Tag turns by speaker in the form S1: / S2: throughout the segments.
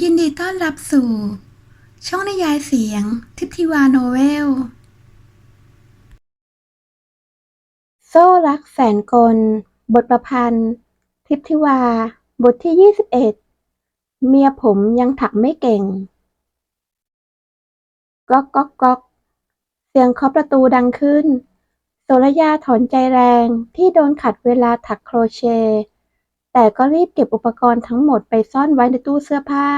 S1: ยินดีต้อนรับสู่ ช่องนิยายเสียง ทิพทิวาโนเวล โซ่รักแสนกล บทประพันธ์ ทิพทิวา บทที่ 21 เมียผมยังถักไม่เก่ง ก๊อกก๊อกก๊อก เสียงเคาะประตูดังขึ้นโสรยาถอนใจแรงที่โดนขัดเวลาถักโครเชต์ แต่ก็รีบเก็บอุปกรณ์ทั้งหมดไปซ่อนไว้ในตู้เสื้อผ้า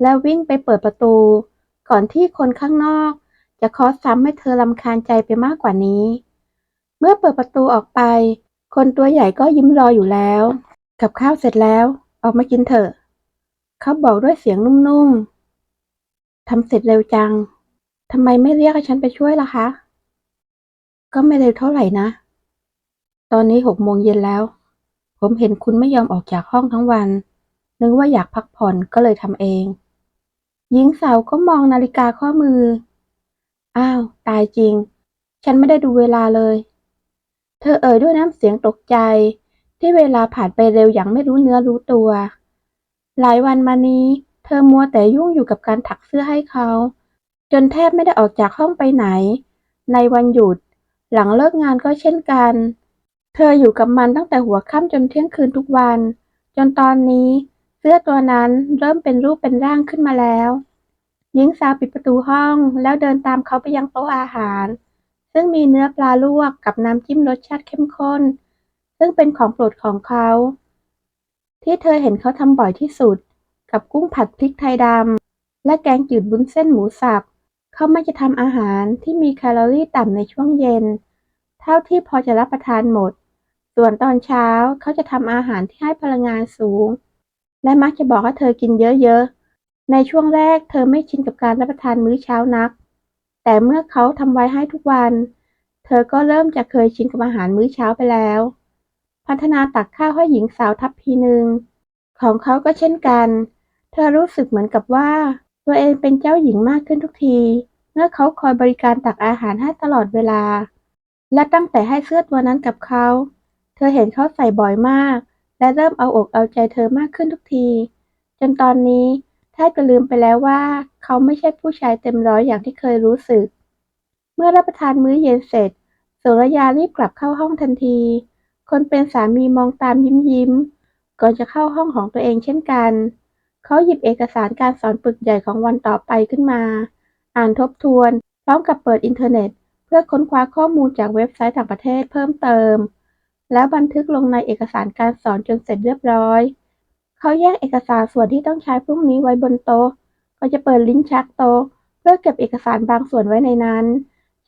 S1: แล้ววิ่งไปเปิดประตู ก่อนที่คนข้างนอก จะเคาะซ้ำให้เธอรำคาญใจไปมากกว่านี้ เมื่อเปิดประตูออกไป คนตัวใหญ่ก็ยิ้มรออยู่แล้ว กับข้าวเสร็จแล้ว ออกมากินเถอะ เขาบอกด้วยเสียงนุ่มๆทำเสร็จเร็วจังทำไมไม่เรียกให้ฉันไปช่วยล่ะคะ ก็ไม่เร็วเท่าไหร่นะ ตอนนี้หกโมงเย็นแล้ว ผมเห็นคุณไม่ยอมออกจากห้องทั้งวัน นึกว่าอยากพักผ่อนก็เลยทำเอง หญิงสาวก็มองนาฬิกาข้อมือ อ้าว ตายจริง ฉันไม่ได้ดูเวลาเลย เธอเอ่ยด้วยน้ำเสียงตกใจ ที่เวลาผ่านไปเร็วอย่างไม่รู้เนื้อรู้ตัว หลายวันมานี้ เธอมัวแต่ยุ่งอยู่กับการถักเสื้อให้เขา จนแทบไม่ได้ออกจากห้องไปไหน ในวันหยุด หลังเลิกงานก็เช่นกัน เธออยู่กับมันตั้งแต่หัวค่ำจนเที่ยงคืนทุกวัน จนตอนนี้ เสื้อตัวนั้นเริ่มเป็นรูปเป็นร่างขึ้นมาแล้วหญิงสาวปิดประตูห้องแล้วเดินตามเขาไปยังโต๊ะอาหาร ซึ่งมีเนื้อปลาลวกกับน้ำจิ้มรสชาติเข้มข้น ซึ่งเป็นของโปรดของเขา ที่เธอเห็นเขาทำบ่อยที่สุด กับกุ้งผัดพริกไทยดำและแกงจืดบุ้นเส้นหมูสับเขาไม่จะทำอาหารที่มีแคลอรี่ต่ำในช่วงเย็น เท่าที่พอจะรับประทานหมด ส่วนตอนเช้าเขาจะทำอาหารที่ให้พลังงานสูง และมักจะบอกให้เธอกินเยอะๆ ในช่วงแรกเธอไม่ชินกับการรับประทานมื้อเช้านัก แต่เมื่อเขาทำไว้ให้ทุกวัน เธอก็เริ่มจะเคยชินกับอาหารมื้อเช้าไปแล้ว พัฒนาตักข้าวให้หญิงสาวทัพพีหนึ่งของเขาก็เช่นกัน เธอรู้สึกเหมือนกับว่า ตัวเองเป็นเจ้าหญิงมากขึ้นทุกที เมื่อเขาคอยบริการตักอาหารให้ตลอดเวลา และตั้งแต่ให้เสื้อตัวนั้นกับเขา เธอเห็นเขาใส่บ่อยมาก และเริ่มเอาอกเอาใจเธอมากขึ้นทุกที จนตอนนี้แทบจะลืมไปแล้วว่า เขาไม่ใช่ผู้ชายเต็มร้อยอย่างที่เคยรู้สึก เมื่อรับประทานมื้อเย็นเสร็จโสรยารีบกลับเข้าห้องทันที คนเป็นสามีมองตามยิ้มยิ้มๆก่อนจะเข้าห้องของตัวเองเช่นกัน เขาหยิบเอกสารการสอนปึกใหญ่ของวันต่อไปขึ้นมา อ่านทบทวน พร้อมกับเปิดอินเทอร์เน็ต เพื่อค้นคว้าข้อมูลจากเว็บไซต์ต่างประเทศเพิ่มเติม แล้วบันทึกลงในเอกสารการสอนจนเสร็จเรียบร้อย เขาแยกเอกสารส่วนที่ต้องใช้พรุ่งนี้ไว้บนโต๊ะก็จะเปิดลิ้นชักโต๊ะเพื่อเก็บเอกสารบางส่วนไว้ในนั้น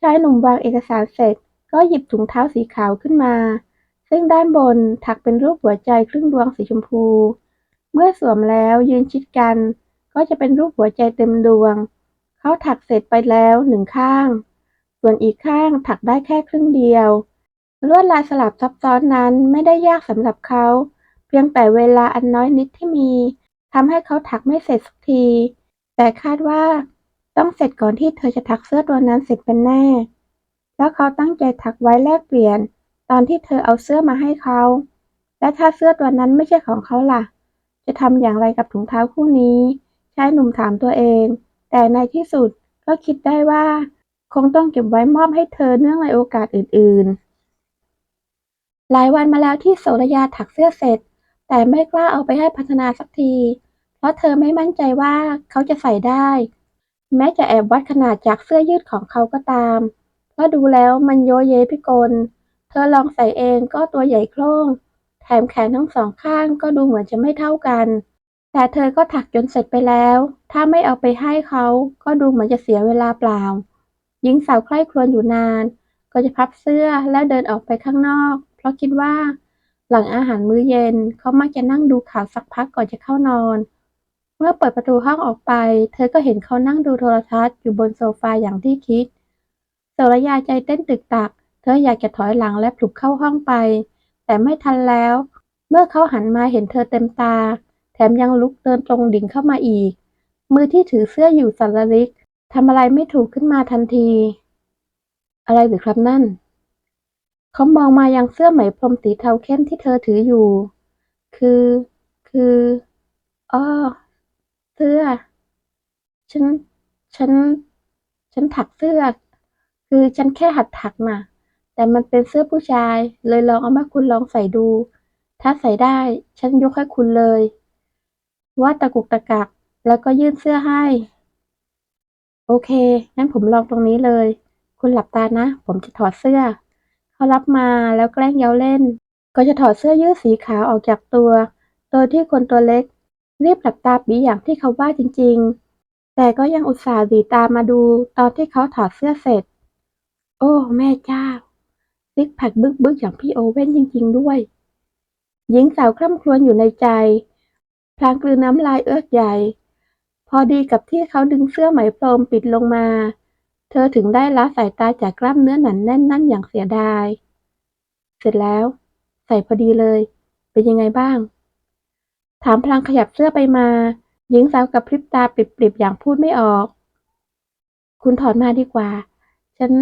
S1: ชายหนุ่มวางเอกสารเสร็จ ก็หยิบถุงเท้าสีขาวขึ้นมา ซึ่งด้านบนถักเป็นรูปหัวใจครึ่งดวงสีชมพู เมื่อสวมแล้วยืนชิดกัน ก็จะเป็นรูปหัวใจเต็มดวง เขาถักเสร็จไปแล้วหนึ่งข้าง ส่วนอีกข้างถักได้แค่ครึ่งเดียว ลวดลายสลับซับซ้อนนั้นไม่ได้ยากสำหรับเขา เพียงแต่เวลาอันน้อยนิดที่มีทำให้เขาถักไม่เสร็จสักที แต่คาดว่าต้องเสร็จก่อนที่เธอจะถักเสื้อตัวนั้นเสร็จเป็นแน่ แล้วเขาตั้งใจถักไว้แลกเปลี่ยน ตอนที่เธอเอาเสื้อมาให้เขา และถ้าเสื้อตัวนั้นไม่ใช่ของเขาล่ะ จะทำอย่างไรกับถุงเท้าคู่นี้ ชายหนุ่มถามตัวเอง แต่ในที่สุดก็คิดได้ว่า คงต้องเก็บไว้มอบให้เธอเนื่องในโอกาสอื่นๆ หลายวันมาแล้วที่โสรยาถักเสื้อเสร็จ แต่ไม่กล้าเอาไปให้พัฒนาสักที เพราะเธอไม่มั่นใจว่าเขาจะใส่ได้ แม้จะแอบวัดขนาดจากเสื้อยืดของเขาก็ตาม เพราะดูแล้วมันโยเยพิกล เธอลองใส่เองก็ตัวใหญ่โคร่ง แถมแขนทั้งสองข้างก็ดูเหมือนจะไม่เท่ากัน แต่เธอก็ถักจนเสร็จไปแล้ว ถ้าไม่เอาไปให้เขาก็ดูเหมือนจะเสียเวลาเปล่าหญิงสาวใคร่ครวญอยู่นาน ก็จะพับเสื้อแล้วเดินออกไปข้างนอก เพราะคิดว่า หลังอาหารมื้อเย็นเขามักจะนั่งดูข่าวสักพักก่อนจะเข้านอน เมื่อเปิดประตูห้องออกไป เธอก็เห็นเขานั่งดูโทรทัศน์อยู่บนโซฟาอย่างที่คิดโสรยาใจเต้นตึกตัก เธออยากจะถอยหลังและปลุกเข้าห้องไป แต่ไม่ทันแล้ว เมื่อเขาหันมาเห็นเธอเต็มตา แถมยังลุกเดินตรงดิ่งเข้ามาอีก มือที่ถือเสื้ออยู่สั่นระริกทำอะไรไม่ถูกขึ้นมาทันที อะไรหรือครับนั่น เขามองมายังเสื้อไหมพรมสีเทาเข้มที่เธอถืออยู่ คือ คืออ้อเสื้อ ฉัน ฉัน ฉันถักเสื้อ คือฉันแค่หัดถักน่ะ แต่มันเป็นเสื้อผู้ชาย เลยลองเอามาคุณลองใส่ดู ถ้าใส่ได้ ฉันยกให้คุณเลย ว่าตะกุกตะกัก แล้วก็ยื่นเสื้อให้ โอเค งั้นผมลองตรงนี้เลย คุณหลับตานะ ผมจะถอดเสื้อ เขารับมาแล้วแกล้งเย้าเล่น ก็จะถอดเสื้อยืดสีขาวออกจากตัว โดยที่คนตัวเล็กรีบหลับตาปีอย่างที่เขาว่าจริงๆ แต่ก็ยังอุตส่าห์หลีตามาดูตอนที่เขาถอดเสื้อเสร็จ โอ้แม่เจ้าซิกแพคบึกๆอย่างพี่โอเว่นจริง ๆ ด้วย หญิงสาวคร่ำครวญอยู่ในใจ พลางกลืนน้ำลายเอื้อกใหญ่ พอดีกับที่เขาดึงเสื้อไหมพรมปิดลงมา เธอถึงได้ละสายตาจากกล้ามเนื้อหนันแน่นนั่นอย่างเสียดาย เสร็จแล้ว ใส่พอดีเลย เป็นยังไงบ้าง ถามพลางขยับเสื้อไปมา หญิงสาวกับพริบตาปริบๆอย่างพูดไม่ออก คุณถอดมาดีกว่า ฉัน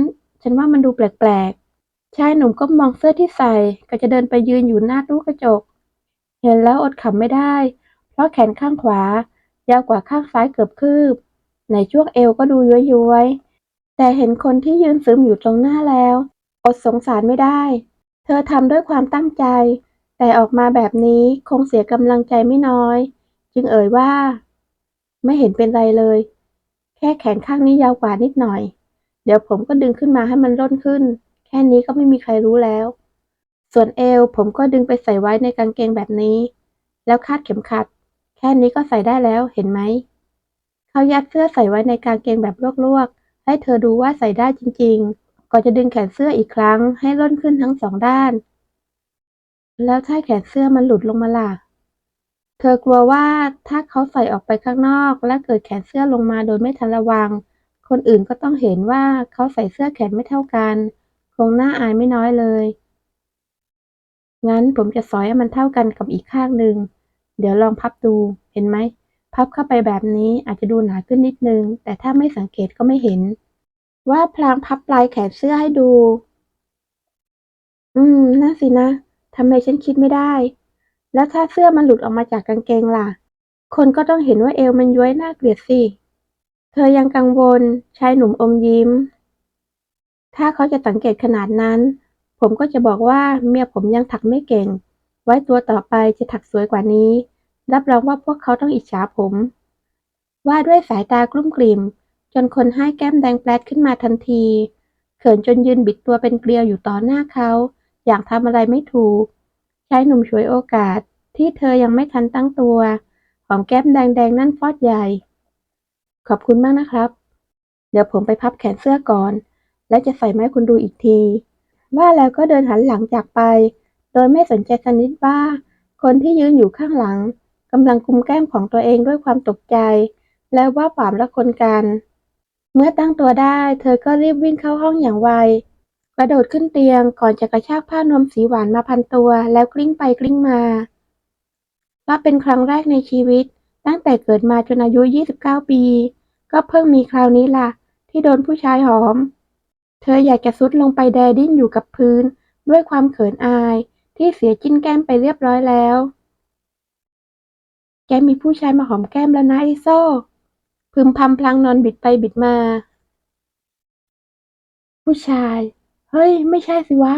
S1: ฉันว่ามันดูแปลกๆ ชายหนุ่มก็มองเสื้อที่ใส่ ก็จะเดินไปยืนอยู่หน้าตู้กระจก เห็นแล้วอดขำไม่ได้ เพราะแขนข้างขวายาวกว่าข้างซ้ายเกือบคืบ ในช่วงเอวก็ดูย้วยๆ แต่เห็นคนที่ยืนซึมอยู่ตรงหน้าแล้ว อดสงสารไม่ได้ เธอทำด้วยความตั้งใจ แต่ออกมาแบบนี้คงเสียกำลังใจไม่น้อย จึงเอ่ยว่า ไม่เห็นเป็นไรเลย แค่แขนข้างนี้ยาวกว่านิดหน่อย เดี๋ยวผมก็ดึงขึ้นมาให้มันร่นขึ้น แค่นี้ก็ไม่มีใครรู้แล้ว ส่วนเอวผมก็ดึงไปใส่ไว้ในกางเกงแบบนี้ แล้วคาดเข็มขัด แค่นี้ก็ใส่ได้แล้วเห็นไหมเขายัดเสื้อใส่ไว้ในกางเกงแบบลวก ให้เธอดูว่าใส่ได้จริงๆ ก่อนจะดึงแขนเสื้ออีกครั้งให้ร่นขึ้นทั้งสองด้าน แล้วถ้าแขนเสื้อมันหลุดลงมาล่ะ เธอกลัวว่าถ้าเขาใส่ออกไปข้างนอก และเกิดแขนเสื้อลงมาโดยไม่ทันระวัง คนอื่นก็ต้องเห็นว่าเขาใส่เสื้อแขนไม่เท่ากัน คงน่าอายไม่น้อยเลย งั้นผมจะสอยให้มันเท่ากันกับอีกข้างหนึ่ง เดี๋ยวลองพับดู เห็นไหม พับเข้าไปแบบนี้อาจจะดูหนาขึ้นนิดนึง แต่ถ้าไม่สังเกตก็ไม่เห็น ว่าพลางพับปลายแขนเสื้อให้ดู อืมนั่นสินะทำไมฉันคิดไม่ได้ แล้วถ้าเสื้อมันหลุดออกมาจากกางเกงล่ะ คนก็ต้องเห็นว่าเอวมันย้วยน่าเกลียดสิ เธอยังกังวลชายหนุ่มอมยิ้ม ถ้าเขาจะสังเกตขนาดนั้น ผมก็จะบอกว่าเมียผมยังถักไม่เก่ง ไว้ตัวต่อไปจะถักสวยกว่านี้ รับรองว่าพวกเขาต้องอิจฉาผม ว่าด้วยสายตากลุ้มกลิ่ม จนคนให้แก้มแดงแปลดขึ้นมาทันที เขินจนยืนบิดตัวเป็นเกลียวอยู่ต่อหน้าเขา อย่างทำอะไรไม่ถูก ชายหนุ่มฉวยโอกาสที่เธอยังไม่ทันตั้งตัว หอมแก้มแดงๆ นั่นฟอดใหญ่ ขอบคุณมากนะครับ เดี๋ยวผมไปพับแขนเสื้อก่อน และจะใส่ไม้คุณดูอีกที ว่าแล้วก็เดินหันหลังจากไป โดยไม่สนใจสนิดว่า คนที่ยืนอยู่ข้างหลัง กำลังกุมแก้มของตัวเองด้วยความตกใจ และว่าปามละคนกัน เมื่อตั้งตัวได้ เธอก็รีบวิ่งเข้าห้องอย่างไว กระโดดขึ้นเตียงก่อนจะกระชากผ้านวมสีหวานมาพันตัวแล้วกลิ้งไปกลิ้งมา ว่าเป็นครั้งแรกในชีวิต ตั้งแต่เกิดมาจนอายุ 29 ปี ก็เพิ่งมีคราวนี้ล่ะ ที่โดนผู้ชายหอม เธออยากจะซุดลงไปแดดิ้นอยู่กับพื้น ด้วยความเขินอาย ที่เสียจิ้นแก้มไปเรียบร้อยแล้ว แกมีผู้ชายมาหอมแก้มแล้วนะไอโซ่ พึมพำพลางนอนบิดไปบิดมา ผู้ชาย เฮ้ย ไม่ใช่สิวะ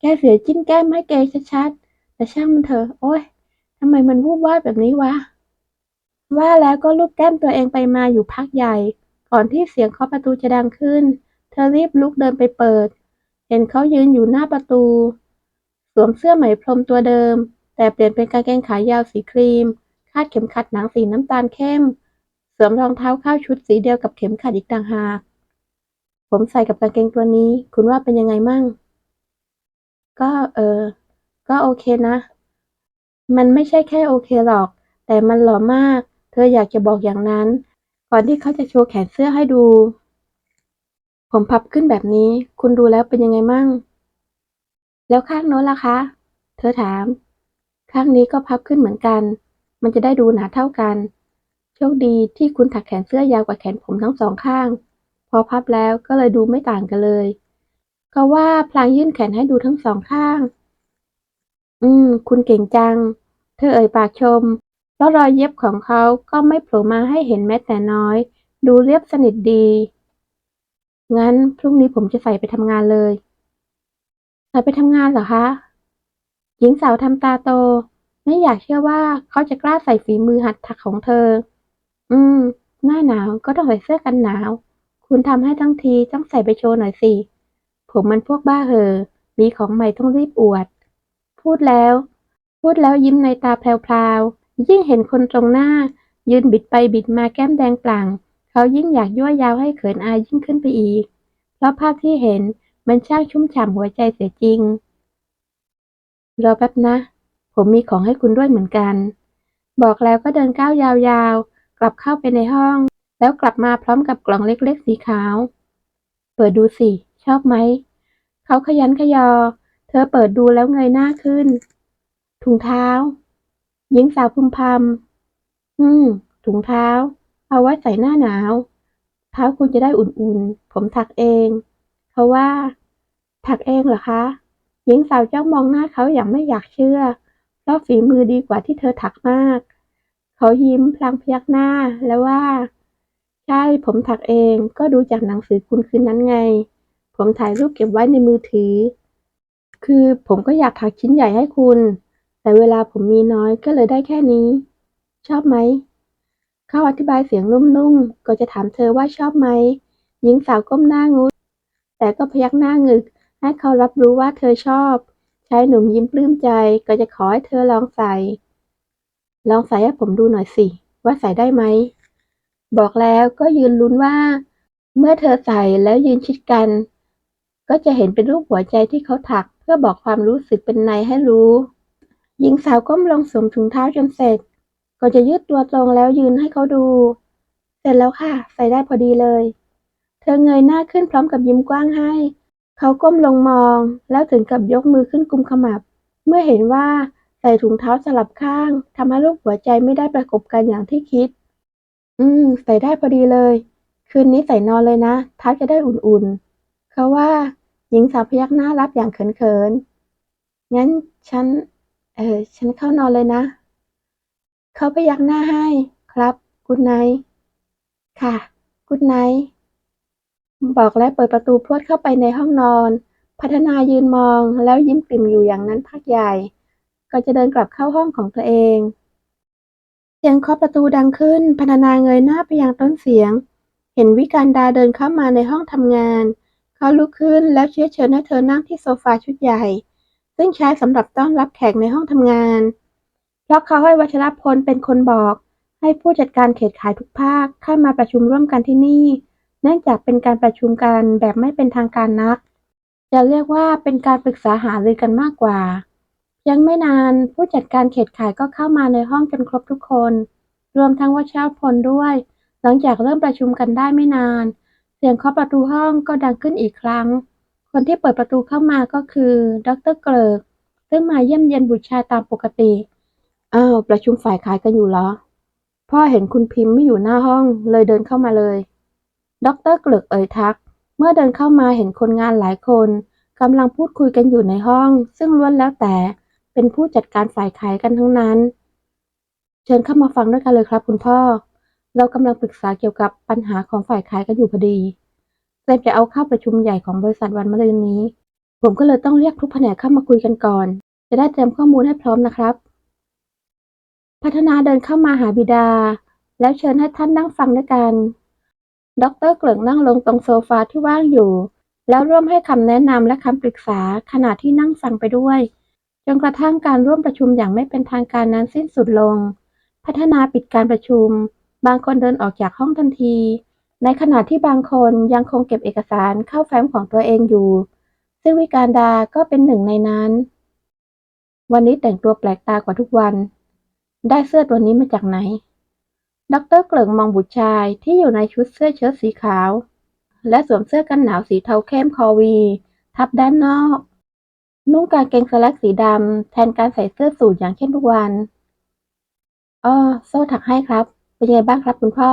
S1: แกเสียจิ้นแก้มให้แกชัดๆ แต่ช่างมันเถอะ โอ๊ยทำไมมันวูบวาบแบบนี้วะ ว่าแล้วก็ลูบแก้มตัวเองไปมาอยู่พักใหญ่ ก่อนที่เสียงเคาะประตูจะดังขึ้น เธอรีบลุกเดินไปเปิด เห็นเขายืนอยู่หน้าประตู สวมเสื้อไหมพรมตัวเดิม แต่เปลี่ยนเป็นกางเกงขายาวสีครีมาดเข็มขัดหนังสีน้ำตาลเข้ม สวมรองเท้าเข้าชุดสีเดียวกับเข็มขัดอีกต่างหาก ผมใส่กับกางเกงตัวนี้ คุณว่าเป็นยังไงมั่ง ก็เออ ก็โอเคนะ มันไม่ใช่แค่โอเคหรอก แต่มันหล่อมาก เธออยากจะบอกอย่างนั้น ก่อนที่เขาจะโชว์แขนเสื้อให้ดู ผมพับขึ้นแบบนี้ คุณดูแล้วเป็นยังไงมั่ง แล้วข้างโน้นล่ะคะ เธอถาม ข้างนี้ก็พับขึ้นเหมือนกัน มันจะได้ดูหนาเท่ากัน โชคดีที่คุณถักแขนเสื้อยาวกว่าแขนผมทั้งสองข้าง พอพับแล้วก็เลยดูไม่ต่างกันเลย ก็ว่าพลางยื่นแขนให้ดูทั้งสองข้าง อืม คุณเก่งจัง เธอเอ่ยปากชมเพราะรอยเย็บของเขาก็ไม่โผล่มาให้เห็นแม้แต่น้อย ดูเรียบสนิทดี งั้นพรุ่งนี้ผมจะใส่ไปทำงานเลย ใส่ไปทำงานเหรอคะ หญิงสาวทำตาโต ไม่อยากเชื่อว่าเขาจะกล้าใส่ฝีมือหัดถักของเธอ อืม หน้าหนาวก็ต้องใส่เสื้อกันหนาว คุณทำให้ทั้งทีต้องใส่ไปโชว์หน่อยสิ ผมมันพวกบ้าเหอ มีของใหม่ต้องรีบอวด พูดแล้ว พูดแล้วยิ้มในตาแพรวๆ ยิ่งเห็นคนตรงหน้า ยืนบิดไปบิดมาแก้มแดงปลั่ง เขายิ่งอยากยั่วยาวให้เขินอายยิ่งขึ้นไปอีก เพราะภาพที่เห็นมันช่างชุ่มฉ่ำหัวใจเสียจริงรอแป๊บนะ ผมมีของให้คุณด้วยเหมือนกัน บอกแล้วก็เดินก้าวยาวๆ กลับเข้าไปในห้อง แล้วกลับมาพร้อมกับกล่องเล็กๆ สีขาว เปิดดูสิ ชอบไหม เขาขยันขยอ เธอเปิดดูแล้วเงยหน้าขึ้น ถุงเท้า หญิงสาวพึมพำอืม ถุงเท้า เอาไว้ใส่หน้าหนาว เท้าคุณจะได้อุ่นๆ ผมถักเอง เขาว่า ถักเองเหรอคะ หญิงสาวจ้องมองหน้าเขาอย่างไม่อยากเชื่อ เพราะฝีมือดีกว่าที่เธอถักมาก เขายิ้มพลางพยักหน้าแล้วว่า ใช่ผมถักเองก็ดูจากหนังสือคุณคืนนั้นไง ผมถ่ายรูปเก็บไว้ในมือถือ คือผมก็อยากถักชิ้นใหญ่ให้คุณ แต่เวลาผมมีน้อยก็เลยได้แค่นี้ ชอบไหม เขาอธิบายเสียงนุ่มๆก็จะถามเธอว่าชอบไหมหญิงสาวก้มหน้างุดแต่ก็พยักหน้างึกให้เขารับรู้ว่าเธอชอบ ชายหนุ่มยิ้มปลื้มใจก็จะขอให้เธอลองใส่ ลองใส่ให้ผมดูหน่อยสิ ว่าใส่ได้ไหม บอกแล้วก็ยืนลุ้นว่า เมื่อเธอใส่แล้วยืนชิดกัน ก็จะเห็นเป็นรูปหัวใจที่เขาถักเพื่อบอกความรู้สึกเป็นในให้รู้หญิงสาวก้มลงสวมถุงเท้าจนเสร็จ ก็จะยืดตัวตรงแล้วยืนให้เขาดู เสร็จแล้วค่ะ ใส่ได้พอดีเลย เธอเงยหน้าขึ้นพร้อมกับยิ้มกว้างให้ เขาก้มลงมอง แล้วถึงกับยกมือขึ้นกุมขมับ เมื่อเห็นว่าใส่ถุงเท้าสลับข้างทำให้รูปหัวใจไม่ได้ประกบกันอย่างที่คิด อืม ใส่ได้พอดีเลย คืนนี้ใส่นอนเลยนะท้าจะได้อุ่นๆ เขาว่า หญิงสาวพยักหน้ารับอย่างเขินๆ งั้นฉัน เออฉันเข้านอนเลยนะ เขาพยักหน้าให้ ครับกุดไนค่ะกุดไน บอกและเปิดประตูพรวดเข้าไปในห้องนอน พัฒนายืนมองแล้วยิ้มกลิ่มอยู่อย่างนั้นพักใหญ่ ก็จะเดินกลับเข้าห้องของตัวเอง เสียงเคาะประตูดังขึ้นพนานาเงยหน้าไปยังต้นเสียง เห็นวิการดาเดินเข้ามาในห้องทำงาน เขาลุกขึ้นแล้วเชื้อเชิญให้เธอนั่งที่โซฟาชุดใหญ่ ซึ่งใช้สำหรับต้อนรับแขกในห้องทำงาน เพราะเขาให้วัชรพลเป็นคนบอก ให้ผู้จัดการเขตขายทุกภาคเข้ามาประชุมร่วมกันที่นี่ เนื่องจากเป็นการประชุมกันแบบไม่เป็นทางการนัก จะเรียกว่าเป็นการปรึกษาหารือกันมากกว่า ยังไม่นานผู้จัดการเขตขายก็เข้ามาในห้องจนครบทุกคน รวมทั้งวัชรพลด้วย หลังจากเริ่มประชุมกันได้ไม่นาน เสียงเคาะประตูห้องก็ดังขึ้นอีกครั้ง คนที่เปิดประตูเข้ามาก็คือดรเกริกซึ่งมาเยี่ยมเยียนบุตรชายตามปกติอ้าวประชุมฝ่ายขายกันอยู่เหรอพ่อเห็นคุณพิมพ์ไม่อยู่หน้าห้องเลยเดินเข้ามาเลย ด็อกเตอรเกลิกเอ่ยทัก เมื่อเดินเข้ามาเห็นคนงานหลายคนกำลังพูดคุยกันอยู่ในห้อง ซึ่งล้วนแล้วแต่เป็นผู้จัดการฝ่ายขายกันทั้งนั้น เชิญเข้ามาฟังด้วยกันเลยครับคุณพ่อ เรากำลังปรึกษาเกี่ยวกับปัญหาของฝ่ายขายกันอยู่พอดีเตรียมจะเอาเข้าประชุมใหญ่ของบริษัทวันมะรืนนี้ ผมก็เลยต้องเรียกทุกแผนกเข้ามาคุยกันก่อน จะได้เตรียมข้อมูลให้พร้อมนะครับ พัฒนาเดินเข้ามาหาบิดา แล้วเชิญให้ท่านนั่งฟังด้วยกัน ดรเกลิกนั่งลงตรงโซฟาที่ว่างอยู่ แล้วร่วมให้คำแนะนำและคำปรึกษาขณะที่นั่งฟังไปด้วย จนกระทั่งการร่วมประชุมอย่างไม่เป็นทางการนั้นสิ้นสุดลง พัฒนาปิดการประชุม บางคนเดินออกจากห้องทันที ในขณะที่บางคนยังคงเก็บเอกสารเข้าแฟ้มของตัวเองอยู่ ซึ่งวิการดาก็เป็นหนึ่งในนั้น วันนี้แต่งตัวแปลกตากว่าทุกวัน ได้เสื้อตัวนี้มาจากไหน ดรเกลิงมองบุตรชายที่อยู่ในชุดเสื้อเชิ้ตสีขาว และสวมเสื้อกันหนาวสีเทาเข้มคอวี ทับด้านนอก นุ่งกางเกงสแลกสีดำแทนการใส่เสื้อสูทอย่างเช่นทุกวันอ้อโซ่ถักให้ครับ เป็นไงบ้างครับคุณพ่อ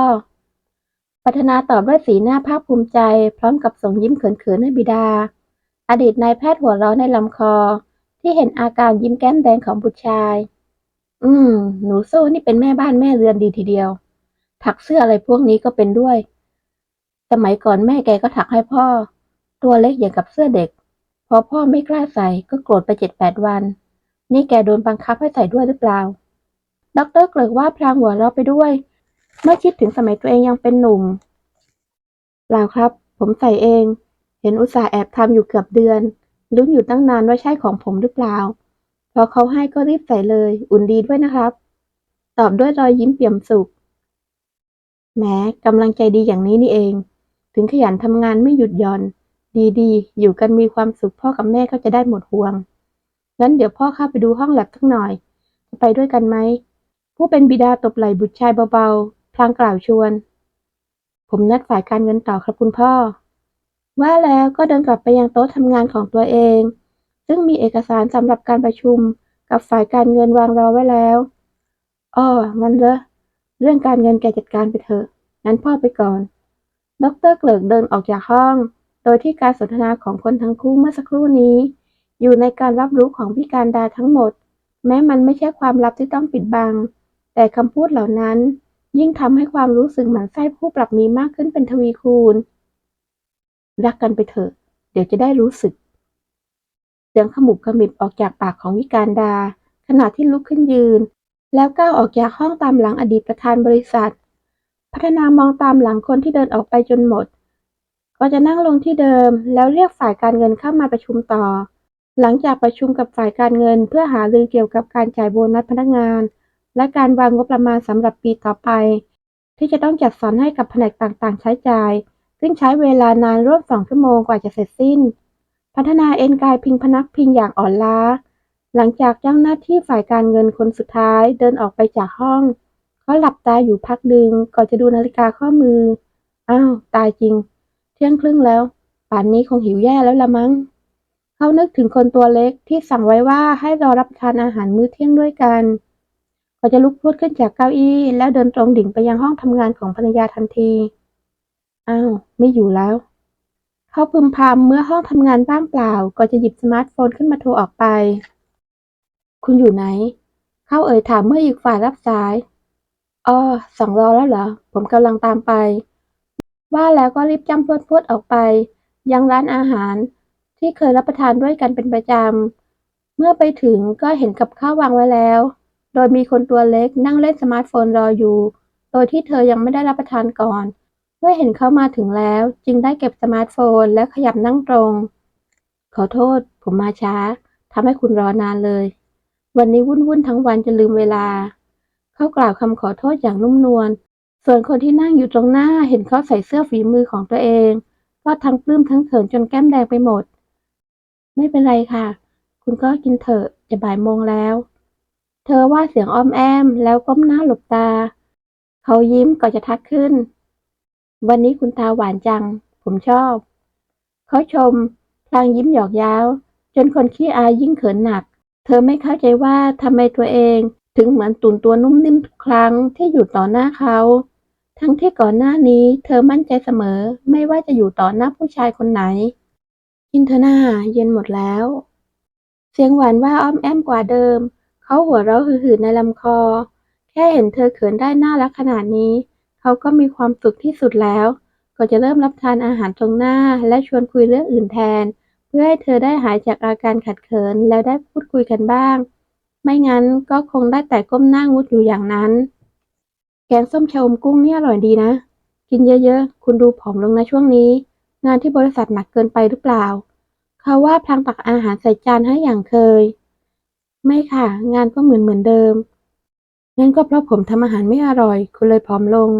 S1: ปัฒนาตอบด้วยสีหน้าภาคภูมิใจ พร้อมกับส่งยิ้มเขินๆให้บิดา อดีตนายแพทย์หัวเร้อนในลำคอ ที่เห็นอาการยิ้มแก้มแดงของบุตรชาย อืม หนูโซ่นี่เป็นแม่บ้านแม่เรือนดีทีเดียว ถักเสื้ออะไรพวกนี้ก็เป็นด้วย สมัยก่อนแม่แกก็ถักให้พ่อ ตัวเล็กอย่างกับเสื้อเด็ก พอพ่อไม่กล้าใส่ก็โกรธไปเจ็ดแปดวัน นี่แกโดนบังคับให้ใส่ด้วยหรือเปล่าด็อกเตอร์เกริกว่าพลางหัวเราะไปด้วย เมื่อคิดถึงสมัยตัวเองยังเป็นหนุ่มเปล่าครับ ผมใส่เอง เห็นอุตส่าห์แอบทำอยู่เกือบเดือน ลุ้นอยู่ตั้งนานว่าใช่ของผมหรือเปล่า พอเขาให้ก็รีบใส่เลย อุ่นดีด้วยนะครับ ตอบด้วยรอยยิ้มเปี่ยมสุข แหมกำลังใจดีอย่างนี้นี่เอง ถึงขยันทำงานไม่หยุดหย่อน ดีๆ อยู่กันมีความสุขพ่อกับแม่ก็จะได้หมดห่วง งั้นเดี๋ยวพ่อเข้าไปดูห้องแลบสักหน่อย จะไปด้วยกันไหม ผู้เป็นบิดาตบไหล่บุตรชายเบาๆ พลางกล่าวชวน ผมนัดฝ่ายการเงินต่อครับคุณพ่อ ว่าแล้วก็เดินกลับไปยังโต๊ะทำงานของตัวเอง ซึ่งมีเอกสารสำหรับการประชุมกับฝ่ายการเงินวางรอไว้แล้วอ้องั้นเหรอ เรื่องการเงินแกจัดการไปเถอะ งั้นพ่อไปก่อน ดรเกลิกเดินออกจากห้อง โดยที่การสนทนาของคนทั้งคู่เมื่อสักครู่นี้ อยู่ในการรับรู้ของพี่การดาทั้งหมด แม้มันไม่ใช่ความลับที่ต้องปิดบัง แต่คำพูดเหล่านั้น ยิ่งทำให้ความรู้สึกหมันไส้ผู้ปรับมีมากขึ้นเป็นทวีคูณ รักกันไปเถอะ เดี๋ยวจะได้รู้สึก เสียงขมุบขมิบออกจากปากของวิการดา ขณะที่ลุกขึ้นยืน แล้วก้าวออกจากห้องตามหลังอดีตประธานบริษัท พัฒนามองตามหลังคนที่เดินออกไปจนหมด ก็จะนั่งลงที่เดิม แล้วเรียกฝ่ายการเงินเข้ามาประชุมต่อ หลังจากประชุมกับฝ่ายการเงินเพื่อหารือเกี่ยวกับการจ่ายโบนัสพนักงาน และการวางงบประมาณสำหรับปีต่อไป ที่จะต้องจัดสรรให้กับแผนกต่างๆ ใช้จ่าย ซึ่งใช้เวลานานร่วมสองชั่วโมงกว่าจะเสร็จสิ้น พัฒนาเอ็นกายพิงพนักพิงอย่างอ่อนล้า หลังจากเจ้าหน้าที่ฝ่ายการเงินคนสุดท้ายเดินออกไปจากห้อง เขาหลับตาอยู่พักดึงก่อนจะดูนาฬิกาข้อมือ อ้าว ตายจริง เที่ยงครึ่งแล้ว ป่านนี้คงหิวแย่แล้วละมั้ง เขานึกถึงคนตัวเล็กที่สั่งไว้ว่าให้รอรับทานอาหารมื้อเที่ยงด้วยกันเขาจะลุกพรวดขึ้นจากเก้าอี้แล้วเดินตรงดิ่งไปยังห้องทำงานของภรรยาทันที อ้าว ไม่อยู่แล้ว เขาพึมพำเมื่อห้องทำงานว่างเปล่า ก็จะหยิบสมาร์ทโฟนขึ้นมาโทรออกไป คุณอยู่ไหน เข้าเอ่ยถามเมื่ออีกฝ่ายรับสายอ้อสั่งรอแล้วเหรอ ผมกำลังตามไป ว่าแล้วก็รีบจำพวดพวดออกไป ยังร้านอาหารที่เคยรับประทานด้วยกันเป็นประจำ เมื่อไปถึงก็เห็นกับข้าววางไว้แล้ว โดยมีคนตัวเล็กนั่งเล่นสมาร์ทโฟนรออยู่ โดยที่เธอยังไม่ได้รับประทานก่อน เมื่อเห็นเขามาถึงแล้ว จึงได้เก็บสมาร์ทโฟนแล้วขยับนั่งตรง ขอโทษ ผมมาช้าทำให้คุณรอนานเลย วันนี้วุ่นๆทั้งวันจะลืมเวลา เขากล่าวคำขอโทษอย่างนุ่มนวล ส่วนคนที่นั่งอยู่ตรงหน้าเห็นเขาใส่เสื้อฝีมือของตัวเอง ก็ทั้งปลื้มทั้งเขินจนแก้มแดงไปหมด ไม่เป็นไรค่ะ คุณก็กินเถอะจะบ่ายโมงแล้ว เธอว่าเสียงอ้อมแอมแล้วก้มหน้าหลบตา เขายิ้มก่อนจะทักขึ้น วันนี้คุณตาหวานจัง ผมชอบ เขาชมพลางยิ้มหยอกย้าจนคนขี้อายยิ่งเขินหนัก เธอไม่เข้าใจว่าทำไมตัวเองถึงเหมือนตุ่นตัวนุ่มนิ่มทุกครั้งที่อยู่ต่อหน้าเขา ทั้งที่ก่อนหน้านี้เธอมั่นใจเสมอไม่ว่าจะอยู่ต่อหน้าผู้ชายคนไหนกินเถอะหน้าเย็นหมดแล้ว เสียงหวานว่าอ้อมแอมกว่าเดิม เขาหัวเราะหืดๆในลำคอ แค่เห็นเธอเขินได้น่ารักขนาดนี้ เขาก็มีความสุขที่สุดแล้ว ก็จะเริ่มรับทานอาหารตรงหน้าและชวนคุยเรื่องอื่นแทน พื่อให้เธอได้หายจากอาการขัดเขินแล้วได้พูดคุยกันบ้าง ไม่งั้นก็คงได้แต่ก้มหน้างุดอยู่อย่างนั้น แกงส้มชะอมกุ้งเนี่ยอร่อยดีนะ กินเยอะๆ คุณดูผอมลงนะช่วงนี้ งานที่บริษัทหนักเกินไปหรือเปล่า เขาว่าพลางตักอาหารใส่จานให้อย่างเคย ไม่ค่ะ งานก็เหมือนเหมือนเดิม งั้นก็เพราะผมทำอาหารไม่อร่อย คุณเลยผอมลง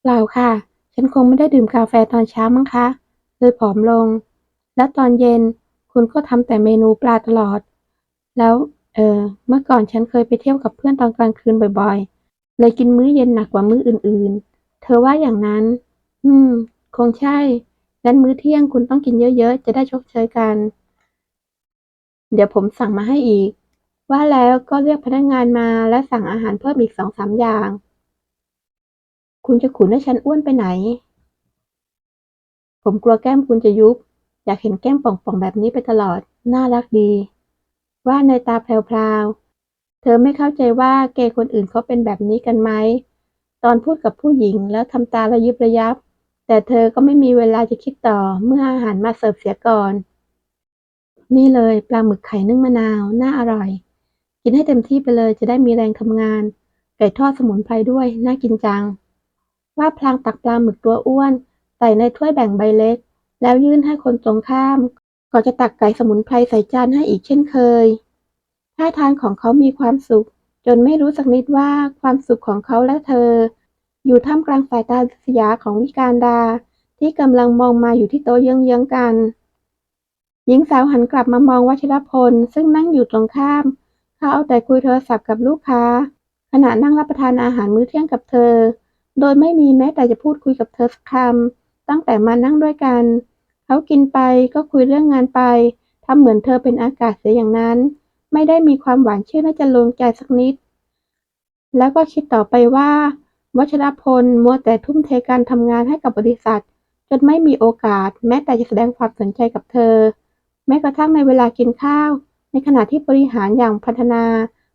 S1: เปล่าค่ะ ฉันคงไม่ได้ดื่มกาแฟตอนเช้ามั้งคะ เลยผอมลง แล้วตอนเย็นคุณก็ทำแต่เมนูปลาตลอด แล้วเออเมื่อก่อนฉันเคยไปเที่ยวกับเพื่อนตอนกลางคืนบ่อยๆ เลยกินมื้อเย็นหนักกว่ามื้ออื่นๆ เธอว่าอย่างนั้น อืม คงใช่ งั้นมื้อเที่ยงคุณต้องกินเยอะๆ จะได้ชดเชยกัน เดี๋ยวผมสั่งมาให้อีก ว่าแล้วก็เรียกพนักงานมาและสั่งอาหารเพิ่มอีกสองสามอย่าง คุณจะขุนให้ฉันอ้วนไปไหน ผมกลัวแก้มคุณจะยุบ อยากเห็นแก้มป่องๆแบบนี้ไปตลอด น่ารักดี ว่าในตาแพรวๆ เธอไม่เข้าใจว่าเกย์คนอื่นเขาเป็นแบบนี้กันไหม ตอนพูดกับผู้หญิงแล้วทำตาระยิบระยับ แต่เธอก็ไม่มีเวลาจะคิดต่อเมื่ออาหารมาเสิร์ฟเสียก่อน นี่เลยปลาหมึกไข่นึ่งมะนาว น่าอร่อย กินให้เต็มที่ไปเลยจะได้มีแรงทำงาน ไก่ทอดสมุนไพรด้วย น่ากินจัง ว่าพลางตักปลาหมึกตัวอ้วนใส่ในถ้วยแบ่งใบเล็ก แล้วยื่นให้คนตรงข้าม ก่อนจะตักไก่สมุนไพรใส่จานให้อีกเช่นเคย ท่าทางของเขามีความสุข จนไม่รู้สักนิดว่าความสุขของเขาและเธอ อยู่ท่ามกลางสายตาริษยาของวิการดา ที่กำลังมองมาอยู่ที่โต๊ะเยื้องๆกัน หญิงสาวหันกลับมามองวัชรพล ซึ่งนั่งอยู่ตรงข้าม เขาเอาแต่คุยโทรศัพท์กับลูกค้า ขณะนั่งรับประทานอาหารมื้อเที่ยงกับเธอ โดยไม่มีแม้แต่จะพูดคุยกับเธอสักคำตั้งแต่มานั่งด้วยกัน เขากินไปก็คุยเรื่องงานไปทำเหมือนเธอเป็นอากาศเสียอย่างนั้น ไม่ได้มีความหวานชื่นน่าจะลงใจสักนิด แล้วก็คิดต่อไปว่า วัชรพลมัวแต่ทุ่มเทการทำงานให้กับบริษัท จนไม่มีโอกาส แม้แต่จะแสดงความสนใจกับเธอ แม้กระทั่งในเวลากินข้าว ในขณะที่บริหารอย่างพัฒนา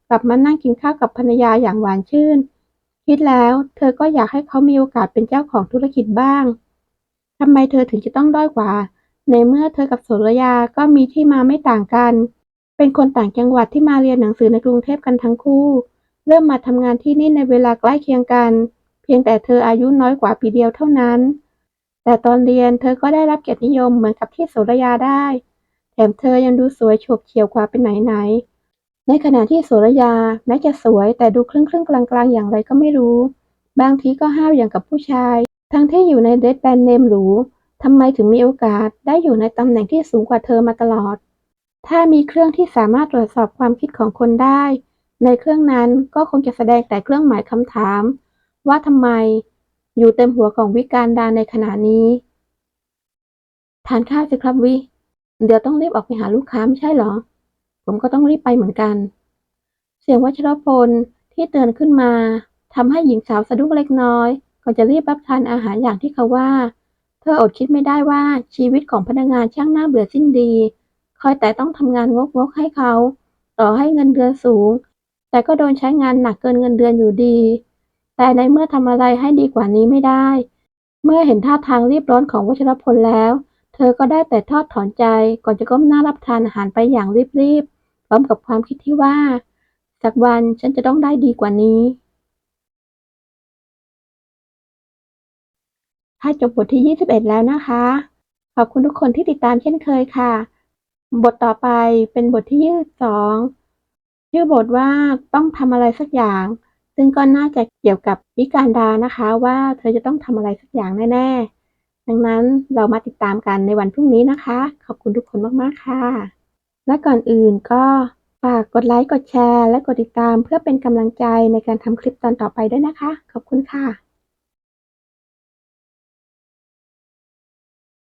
S1: กลับมานั่งกินข้าวกับภรรยาอย่างหวานชื่น คิดแล้ว เธอก็อยากให้เขามีโอกาสเป็นเจ้าของธุรกิจบ้าง ทำไมเธอถึงจะต้องด้อยกว่า ในเมื่อเธอกับโสรยาก็มีที่มาไม่ต่างกัน เป็นคนต่างจังหวัดที่มาเรียนหนังสือในกรุงเทพกันทั้งคู่ เริ่มมาทำงานที่นี่ในเวลาใกล้เคียงกัน เพียงแต่เธออายุน้อยกว่าปีเดียวเท่านั้น แต่ตอนเรียนเธอก็ได้รับเกียรตินิยมเหมือนกับที่โสรยาได้ แถมเธอยังดูสวยโฉบเฉี่ยวกว่าเป็นไหนๆในขณะที่โสรยาแม้จะสวยแต่ดูครึ่งครึ่งๆกลางๆ อย่างไรก็ไม่รู้ บางทีก็ห้าวอย่างกับผู้ชาย ทั้งที่อยู่ในเดดแบนเนมหรู ทำไมถึงมีโอกาสได้อยู่ในตำแหน่งที่สูงกว่าเธอมาตลอด ถ้ามีเครื่องที่สามารถตรวจสอบความคิดของคนได้ ในเครื่องนั้นก็คงจะแสดงแต่เครื่องหมายคำถาม ว่าทำไมอยู่เต็มหัวของวิการดาในขณะนี้ ทานข้าวสิครับวิ เดี๋ยวต้องรีบออกไปหาลูกค้าไม่ใช่เหรอ ผมก็ต้องรีบไปเหมือนกัน เสียงวัชรพลที่เตือนขึ้นมาทำให้หญิงสาวสะดุ้งเล็กน้อย อนจะรีบรับทานอาหารอย่างที่เขาว่า เธออดคิดไม่ได้ว่าชีวิตของพนักงานช่างน่าเบื่อสิ้นดี คอยแต่ต้องทำงานงกๆให้เขา ต่อให้เงินเดือนสูง แต่ก็โดนใช้งานหนักเกินเงินเดือนอยู่ดี แต่ในเมื่อทำอะไรให้ดีกว่านี้ไม่ได้ เมื่อเห็นท่าทางรีบร้อนของวชรพลแล้ว เธอก็ได้แต่ทอดถอนใจก่อนจะก้มหน้ารับทานอาหารไปอย่างรีบๆพร้อมกับความคิดที่ว่าสักวันฉันจะต้องได้ดีกว่านี้ ค่ะจบบทที่ 21 แล้วนะคะ ขอบคุณทุกคนที่ติดตามเช่นเคยค่ะ บทต่อไปเป็นบทที่ 22 ชื่อบทว่าต้องทำอะไรสักอย่าง ซึ่งก็น่าจะเกี่ยวกับวิการดานะคะว่าเธอจะต้องทำอะไรสักอย่างแน่ๆ ดังนั้นเรามาติดตามกันในวันพรุ่งนี้นะคะ ขอบคุณทุกคนมากๆค่ะ และก่อนอื่นก็ฝากกดไลค์ กดแชร์ และกดติดตามเพื่อเป็นกำลังใจในการทำคลิปตอนต่อไปด้วยนะคะ ขอบคุณค่ะ